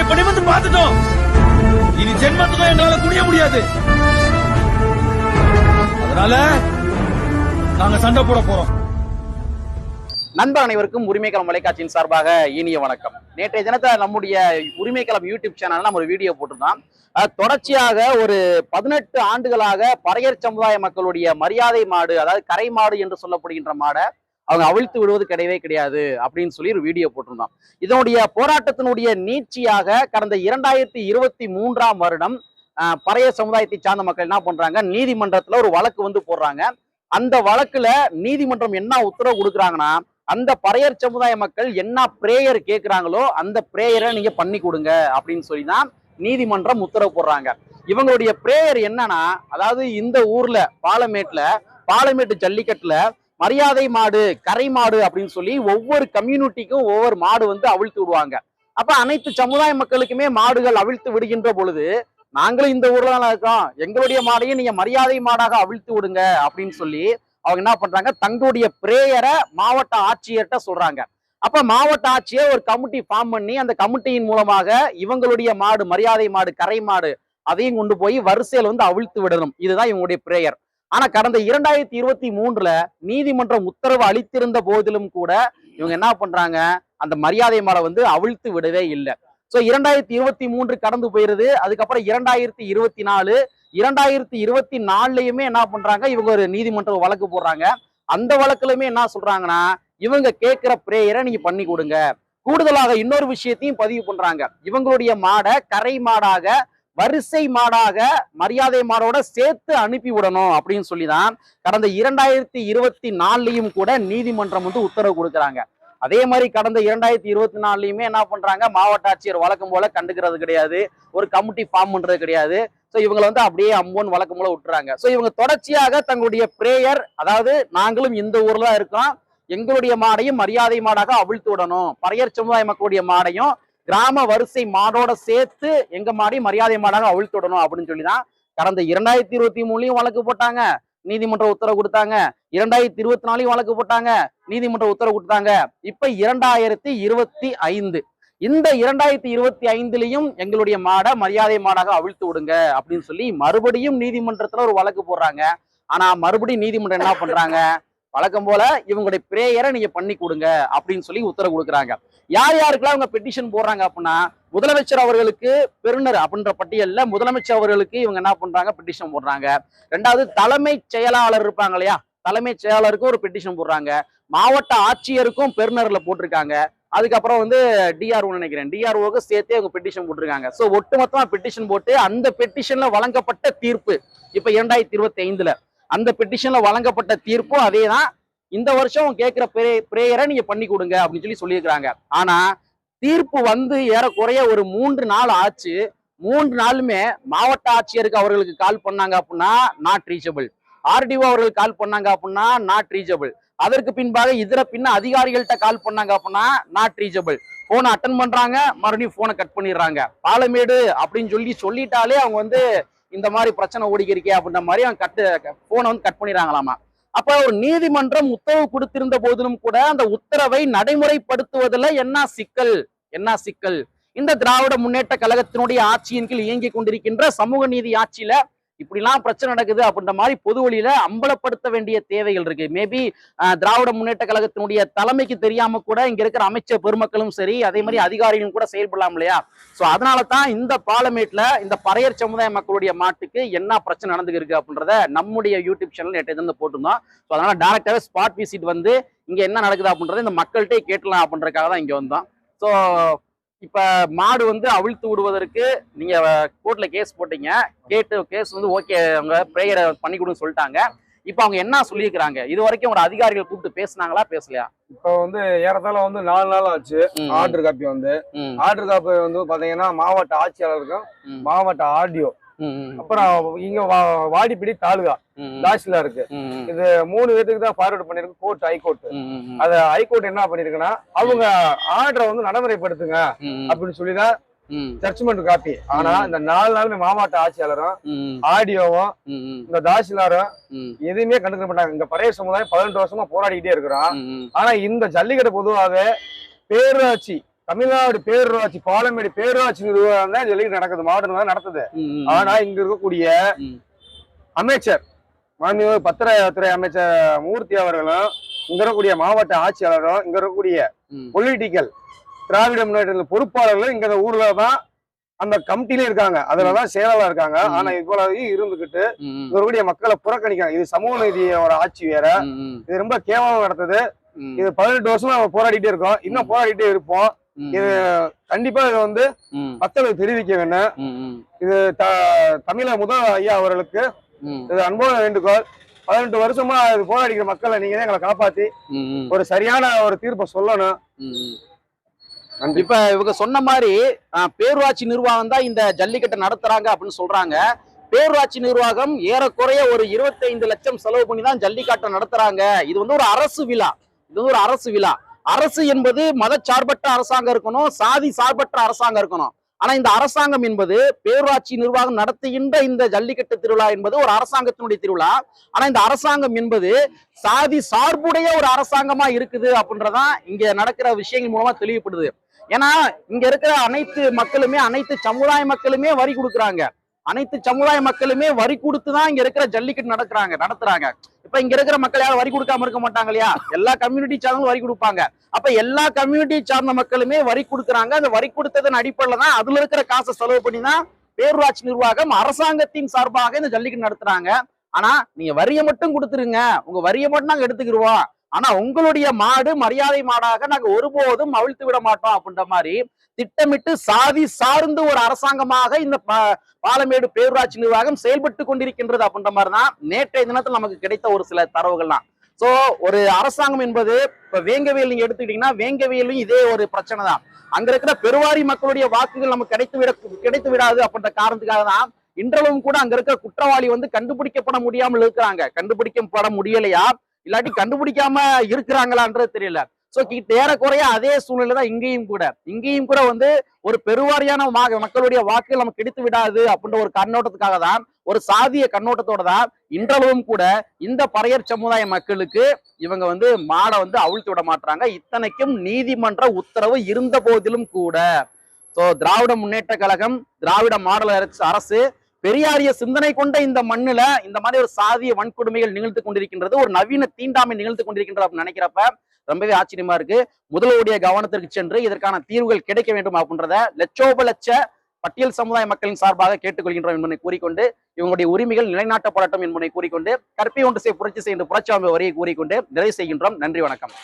உயிரை பணிமந்து பார்த்துட்டோம். இனி ஜென்மத்துக்கும் எங்களால குடிய முடியாது. அதனால நாங்க சண்டை போட போறோம். நண்பர் அனைவருக்கும் உரிமைக்களம் தொலைக்காட்சியின் சார்பாக இனிய வணக்கம். நேற்றைய தினத்தை நம்முடைய உரிமைக்களம் யூடியூப் சேனல்ல நம்ம ஒரு வீடியோ போட்டிருந்தோம். தொடர்ச்சியாக ஒரு பதினெட்டு ஆண்டுகளாக பறையர் சமுதாய மக்களுடைய மரியாதை மாடு அதாவது கரை மாடு என்று சொல்லப்படுகின்ற மாடை அவங்க அவிழ்த்து விடுவது கிடையவே கிடையாது அப்படின்னு சொல்லி ஒரு வீடியோ போட்டிருந்தோம் இதனுடைய போராட்டத்தினுடைய நீட்சியாக கடந்த இரண்டாயிரத்தி இருபத்தி மூன்றாம் வருடம் பறைய சமுதாயத்தை சார்ந்த மக்கள் என்ன பண்றாங்க? நீதிமன்றத்துல ஒரு வழக்கு வந்து போடுறாங்க. அந்த வழக்குல நீதிமன்றம் என்ன உத்தரவு கொடுக்குறாங்கன்னா அந்த பறையர் சமுதாய மக்கள் என்ன பிரேயர் கேட்குறாங்களோ அந்த பிரேயரை நீங்க பண்ணி கொடுங்க அப்படின்னு சொல்லி தான் நீதிமன்றம் உத்தரவு போடுறாங்க. இவங்களுடைய பிரேயர் என்னன்னா அதாவது இந்த ஊர்ல பாலமேட்ல பாலமேட்டு ஜல்லிக்கட்டுல மரியாதை மாடு கரை மாடு அப்படின்னு சொல்லி ஒவ்வொரு கம்யூனிட்டிக்கும் ஒவ்வொரு மாடு வந்து அவிழ்த்து விடுவாங்க. அப்ப அனைத்து சமுதாய மக்களுக்குமே மாடுகள் அவிழ்த்து விடுகின்ற பொழுது நாங்களும் இந்த ஊர்ல தான் இருக்கோம். எங்களுடைய மாடையும் நீங்க மரியாதை மாடாக அவிழ்த்து விடுங்க அப்படின்னு சொல்லி அவங்க என்ன பண்றாங்க? தங்களுடைய பிரேயரை மாவட்ட ஆட்சியர்கிட்ட சொல்றாங்க. அப்ப மாவட்ட ஆட்சியை ஒரு கமிட்டி ஃபார்ம் பண்ணி அந்த கமிட்டியின் மூலமாக இவங்களுடைய மாடு மரியாதை மாடு கரை மாடு அதையும் கொண்டு போய் வரிசையில் வந்து அவிழ்த்து விடணும். இதுதான் இவங்களுடைய பிரேயர் ஆனா கடந்த இரண்டாயிரத்தி இருபத்தி மூன்றுல நீதிமன்றம் உத்தரவு அளித்திருந்த போதிலும் கூட இவங்க என்ன பண்றாங்க? அந்த மரியாதை மாடை வந்து அவிழ்த்து விடவே இல்லை. சோ இரண்டாயிரத்தி இருபத்தி மூன்று கடந்து போயிருது. அதுக்கப்புறம் இரண்டாயிரத்தி இருபத்தி நாலு இரண்டாயிரத்தி இருபத்தி நாலுலயுமே என்ன பண்றாங்க? இவங்க ஒரு நீதிமன்ற வழக்கு போடுறாங்க. அந்த வழக்குலயுமே என்ன சொல்றாங்கன்னா இவங்க கேட்கிற பிரேயரை நீங்க பண்ணி கொடுங்க. கூடுதலாக இன்னொரு விஷயத்தையும் பதிவு பண்றாங்க. இவங்களுடைய மாடை கரை மாடாக வரிசை மாடாக மரியாதை மாடோட சேர்த்து அனுப்பி விடணும் அப்படின்னு சொல்லிதான் கடந்த இரண்டாயிரத்தி இருபத்தி நாலுலையும் கூட நீதிமன்றம் வந்து உத்தரவு கொடுக்குறாங்க. அதே மாதிரி கடந்த இரண்டாயிரத்தி இருபத்தி நாலுலையுமே என்ன பண்றாங்க? மாவட்ட ஆட்சியர் வழக்கம் போல கண்டுக்கிறது கிடையாது. ஒரு கமிட்டி ஃபார்ம் பண்றது கிடையாது. ஸோ இவங்களை வந்து அப்படியே அம்மோன் வழக்கம் போல விட்டுறாங்க. ஸோ இவங்க தொடர்ச்சியாக தங்களுடைய பிரேயர் அதாவது நாங்களும் இந்த ஊர்ல தான் இருக்கோம். எங்களுடைய மாடையும் மரியாதை மாடாக அவிழ்த்து விடணும். பறையர் சமுதாய மக்களுடைய மாடையும் கிராம வரிசை மாடோட சேர்த்து எங்க மாடி மரியாதை மாடாக அவிழ்த்து விடணும் அப்படின்னு சொல்லி தான் கடந்த இரண்டாயிரத்தி இருபத்தி மூணுலயும் வழக்கு போட்டாங்க. நீதிமன்ற உத்தரவு கொடுத்தாங்க. இரண்டாயிரத்தி இருபத்தி நாலையும் வழக்கு போட்டாங்க. நீதிமன்ற உத்தரவு கொடுத்தாங்க. இப்ப இரண்டாயிரத்தி இருபத்தி ஐந்து. இந்த இரண்டாயிரத்தி இருபத்தி ஐந்துலயும் எங்களுடைய மாடை மரியாதை மாடாக அவிழ்த்து விடுங்க அப்படின்னு சொல்லி மறுபடியும் நீதிமன்றத்துல ஒரு வழக்கு போடுறாங்க. ஆனா மறுபடியும் நீதிமன்றம் என்ன பண்றாங்க? வழக்கம் போல இவங்களுடைய பிரேயரை நீங்க பண்ணி கொடுங்க அப்படின்னு சொல்லி உத்தரவு கொடுக்குறாங்க. யார் யாருக்கெல்லாம் அவங்க பெட்டிஷன் போடுறாங்க அப்படின்னா முதலமைச்சர் அவர்களுக்கு பெருநர் அப்படின்ற பட்டியலில் முதலமைச்சர் அவர்களுக்கு இவங்க என்ன பண்றாங்க? பெட்டிஷன் போடுறாங்க. ரெண்டாவது தலைமை செயலாளர் இருப்பாங்க இல்லையா? தலைமை செயலாளருக்கும் ஒரு பெட்டிஷன் போடுறாங்க. மாவட்ட ஆட்சியருக்கும் பெருநரில் போட்டிருக்காங்க. அதுக்கப்புறம் வந்து டிஆர்ஓ நினைக்கிறேன். டிஆர்ஓக்கு சேர்த்தே அவங்க பெட்டிஷன் போட்டிருக்காங்க. ஸோ ஒட்டுமொத்தமாக பெட்டிஷன் போட்டு அந்த பெட்டிஷன்ல வழங்கப்பட்ட தீர்ப்பு இப்போ இரண்டாயிரத்தி இருபத்தி ஐந்துல. அந்த பெட்டிஷன்ல வழங்கப்பட்ட தீர்ப்பும் அதே தான் இந்த வருஷம் கேட்கிற பிரே பிரேயரை நீங்க பண்ணி கொடுங்க அப்படின்னு சொல்லி சொல்லியிருக்கிறாங்க. ஆனா தீர்ப்பு வந்து ஏறக்குறைய ஒரு மூன்று நாள் ஆச்சு. மூன்று நாளுமே மாவட்ட ஆட்சியருக்கு அவர்களுக்கு கால் பண்ணாங்க அப்படின்னா நாட் ரீச்சபிள் ஆர்டிஓ அவர்களுக்கு கால் பண்ணாங்க அப்படின்னா நாட் ரீச்சபிள் அதற்கு பின்பாக இதர பின்ன அதிகாரிகள்கிட்ட கால் பண்ணாங்க அப்படின்னா நாட் ரீச்சபிள் போனை அட்டன் பண்றாங்க மறுபடியும் போனை கட் பண்ணிடுறாங்க. பாலமேடு அப்படின்னு சொல்லி சொல்லிட்டாலே அவங்க வந்து இந்த மாதிரி பிரச்சனை ஓடிக்கிறீங்க அப்படின்ற மாதிரி அவன் கட்டு போனை வந்து கட் பண்ணிடுறாங்களாமா. அப்ப ஒரு நீதிமன்றம் உத்தரவு கொடுத்திருந்த போதிலும் கூட அந்த உத்தரவை நடைமுறைப்படுத்துவதில் என்ன சிக்கல்? என்ன சிக்கல்? இந்த திராவிட முன்னேற்ற கழகத்தினுடைய ஆட்சியின் கீழ் இயங்கிக் கொண்டிருக்கின்ற சமூக நீதி ஆட்சியில இப்படிலாம் பிரச்சனை நடக்குது அப்படின்ற மாதிரி பொது வழியில அம்பலப்படுத்த வேண்டிய தேவைகள் இருக்கு. மேபி திராவிட முன்னேற்ற கழகத்தினுடைய தலைமைக்கு தெரியாம கூட இங்க இருக்கிற அமைச்சர் பெருமக்களும் சரி அதே மாதிரி அதிகாரிகளும் கூட செயல்படலாம் இல்லையா? சோ அதனால தான் இந்த பார்லமெண்ட்ல இந்த பறையர் சமுதாய மக்களுடைய மாட்டுக்கு என்ன பிரச்சனை நடந்துருக்கு அப்படின்றத நம்முடைய யூடியூப் சேனல் நேற்று இருந்து போட்டிருந்தோம். ஸோ அதனால டேரக்டாவே ஸ்பாட் விசிட் வந்து இங்க என்ன நடக்குது அப்படின்றத இந்த மக்கள்கிட்டே கேட்டலாம் அப்படின்றதுக்காக தான் இங்க வந்தோம். ஸோ இப்ப மாடு வந்து அவிழ்த்து விடுவதற்கு நீங்க கோர்ட்ல கேஸ் போட்டீங்க. கேட்டு கேஸ் வந்து ஓகே அவங்க பிரேயரை பண்ணி கொடுன்னு சொல்லிட்டாங்க. இப்ப அவங்க என்ன சொல்லியிருக்கிறாங்க? இது வரைக்கும் ஒரு அதிகாரிகள் கூப்பிட்டு பேசுனாங்களா பேசலையா? இப்போ வந்து ஏறத்தாழ வந்து நாலு நாள் ஆச்சு. ஆர்டர் காப்பி வந்து. ஆர்டர் காப்பி வந்து பாத்தீங்கன்னா மாவட்ட ஆட்சியாளருக்கும் மாவட்ட ஆர்டிஓ. அப்புறம் இங்க வாடிப்படி தாலுகா தாசில்தாருக்கு ம், இது மூணு பேருக்கு தான் ஃபார்வர்ட் பண்ணிருக்கு கோர்ட் ஹைகோர்ட் அத ஹைகோர்ட் என்ன பண்ணிருக்குன்னா அவங்க ஆர்டரை வந்து நடைமுறைப்படுத்துங்க அப்படின்னு சொல்லி தான் ம், ஜட்ஜ்மெண்ட் காப்பி. ஆனா. இந்த நாலு நாளுமே மாவட்ட ஆட்சியாளரும் ஆடியோவும் இந்த தாசில்தாரும் ம், எதுவுமே கண்டுக்க மாட்டாங்க. இந்த பழைய சமுதாயம் பதினெட்டு வருஷமா போராடிக்கிட்டே இருக்கிறோம் ம், ஆனா இந்த ஜல்லிக்கட்டு பொதுவாகவே பேரூராட்சி தமிழ்நாடு பேரூராட்சி பாலமேடு பேரூராட்சி நிர்வாகம் தான் ஜல்லிக்கட்டு நடக்குது. மாவட்டம் தான் நடத்துது. ஆனா இங்க இருக்கக்கூடிய. அமைச்சர் மாண்புமிகு பத்திரத்துறை அமைச்சர் மூர்த்தி அவர்களும் இங்க இருக்கக்கூடிய மாவட்ட ஆட்சியாளரும் இங்க இருக்கக்கூடிய. பொலிட்டிக்கல் திராவிட முன்னேற்ற பொறுப்பாளர்களும் இங்க ஊர்ல தான் அந்த கமிட்டிலே இருக்காங்க. அதுலதான் செயலாளர் இருக்காங்க. ஆனா இவ்வளவு இருந்துகிட்டு இருக்கக்கூடிய மக்களை புறக்கணிக்கிறாங்க. இது சமூக நீதியோட ஆட்சி வேற. இது ரொம்ப கேவலம் நடத்துது. இது பதினெட்டு வருஷமா நம்ம போராடிட்டே இருக்கோம். இன்னும் போராடிட்டே இருப்போம். இது கண்டிப்பா இதை வந்து மக்களுக்கு தெரிவிக்க வேண்டும் இது தமிழக முதல் ஐயா அவர்களுக்கு இது அன்போட வேண்டுகோள். பதினெட்டு வருஷமா இது போராடிக்கிற மக்களை நீங்க எங்களை காப்பாத்தி ஒரு சரியான ஒரு தீர்ப்பை சொல்லணும். இப்ப இவங்க சொன்ன மாதிரி பேரூராட்சி நிர்வாகம் தான் இந்த ஜல்லிக்கட்டை நடத்துறாங்க அப்படின்னு சொல்றாங்க. பேரூராட்சி நிர்வாகம் ஏறக்குறைய ஒரு 25 லட்சம் செலவு பண்ணி தான் ஜல்லிக்கட்டை நடத்துறாங்க. இது வந்து ஒரு அரசு விழா. இது வந்து ஒரு அரசு விழா. அரசு என்பது மதச்சார்பற்ற அரசாங்கம் இருக்கணும் சாதி சார்பற்ற அரசாங்கம் இருக்கணும். ஆனா இந்த அரசாங்கம் என்பது பேரூராட்சி நிர்வாகம் நடத்துகின்ற இந்த ஜல்லிக்கட்டு திருவிழா என்பது ஒரு அரசாங்கத்தினுடைய திருவிழா. ஆனா இந்த அரசாங்கம் என்பது சாதி சார்புடைய ஒரு அரசாங்கமா இருக்குது அப்படின்றதான் இங்க நடக்கிற விஷயங்கள் மூலமா தெளிவுபடுது. ஏன்னா இங்க இருக்கிற அனைத்து மக்களுமே அனைத்து சமுதாய மக்களுமே வரி கொடுக்குறாங்க. அனைத்து சமுதாய மக்களுமே வரி கொடுத்து தான் இங்க இருக்கிற ஜல்லிக்கட்டு நடக்கிறாங்க நடத்துறாங்க. இப்ப இங்க இருக்கிற மக்கள் யாரும் வரி கொடுக்காம இருக்க மாட்டாங்க இல்லையா? எல்லா கம்யூனிட்டி சார்ந்தும் வரி கொடுப்பாங்க. அப்ப எல்லா கம்யூனிட்டி சார்ந்த மக்களுமே வரி கொடுக்குறாங்க. அந்த வரி கொடுத்ததன் அடிப்படையில தான் அதுல இருக்கிற காசை செலவு பண்ணி தான் பேரூராட்சி நிர்வாகம் அரசாங்கத்தின் சார்பாக இந்த ஜல்லிக்கட்டு நடத்துறாங்க. ஆனா நீங்க வரியை மட்டும் கொடுத்துருங்க. உங்க வரியை மட்டும் நாங்க எடுத்துக்கிருவோம். ஆனா உங்களுடைய மாடு மரியாதை மாடாக நாங்க ஒருபோதும் அவிழ்த்து விட மாட்டோம் அப்படின்ற மாதிரி திட்டமிட்டு சாதி சார்ந்து ஒரு அரசாங்கமாக இந்த பாலமேடு பேரூராட்சி நிர்வாகம் செயல்பட்டு கொண்டிருக்கின்றது அப்படின்ற மாதிரி தான் நேற்றைய தினத்தில் நமக்கு கிடைத்த ஒரு சில தரவுகள்லாம். சோ ஒரு அரசாங்கம் என்பது இப்ப வேங்கவியல் நீங்க எடுத்துக்கிட்டீங்கன்னா வேங்கவியலும் இதே ஒரு பிரச்சனை தான். அங்க இருக்கிற பெருவாரி மக்களுடைய வாக்குகள் நமக்கு கிடைத்து விட கிடைத்து விடாது அப்படின்ற காரணத்துக்காக தான் இன்றளவும் கூட அங்க இருக்கிற குற்றவாளி வந்து கண்டுபிடிக்கப்பட முடியாமல் இருக்கிறாங்க. கண்டுபிடிக்கப்பட முடியலையா? இல்லாட்டி கண்டுபிடிக்காம இருக்கிறாங்களான்றது தெரியல. சோ கிட்ட ஏறக்குறைய அதே சூழ்நிலை தான் இங்கேயும் கூட. இங்கேயும் கூட வந்து ஒரு பெருவாரியான மக்களுடைய வாக்குகள் நமக்கு கிடைத்து விடாது அப்படின்ற ஒரு கண்ணோட்டத்துக்காக தான் ஒரு சாதிய கண்ணோட்டத்தோட தான் இன்றளவும் கூட இந்த பறையர் சமுதாய மக்களுக்கு இவங்க வந்து மாடை வந்து அவிழ்த்து விட மாட்டாங்க இத்தனைக்கும் நீதிமன்ற உத்தரவு இருந்த போதிலும் கூட. சோ திராவிட முன்னேற்ற கழகம் திராவிட மாடல் அரசு- அரசு பெரியாரிய சிந்தனை கொண்ட இந்த மண்ணுல இந்த மாதிரி ஒரு சாதிய வன்கொடுமைகள் நிகழ்த்து கொண்டிருக்கின்றது ஒரு நவீன தீண்டாமை நிகழ்த்து கொண்டிருக்கின்றது அப்படின்னு நினைக்கிறப்ப ரொம்பவே ஆச்சரியமா இருக்கு. முதல்வருடைய கவனத்திற்கு சென்று இதற்கான தீர்வுகள் கிடைக்க வேண்டும் அப்படின்றத லட்சோப லட்ச பட்டியல் சமுதாய மக்களின் சார்பாக கேட்டுக்கொள்கின்றோம் என்பதை கூறிக்கொண்டு இவங்களுடைய உரிமைகள் நிலைநாட்டப்படட்டும் என்பதை கூறிக்கொண்டு கற்பி ஒன்று செய்ய புரட்சி செய்கின்ற புரட்சி அமைப்பு வரியை கூறிக்கொண்டு நிறைவு செய்கின்றோம். நன்றி வணக்கம்.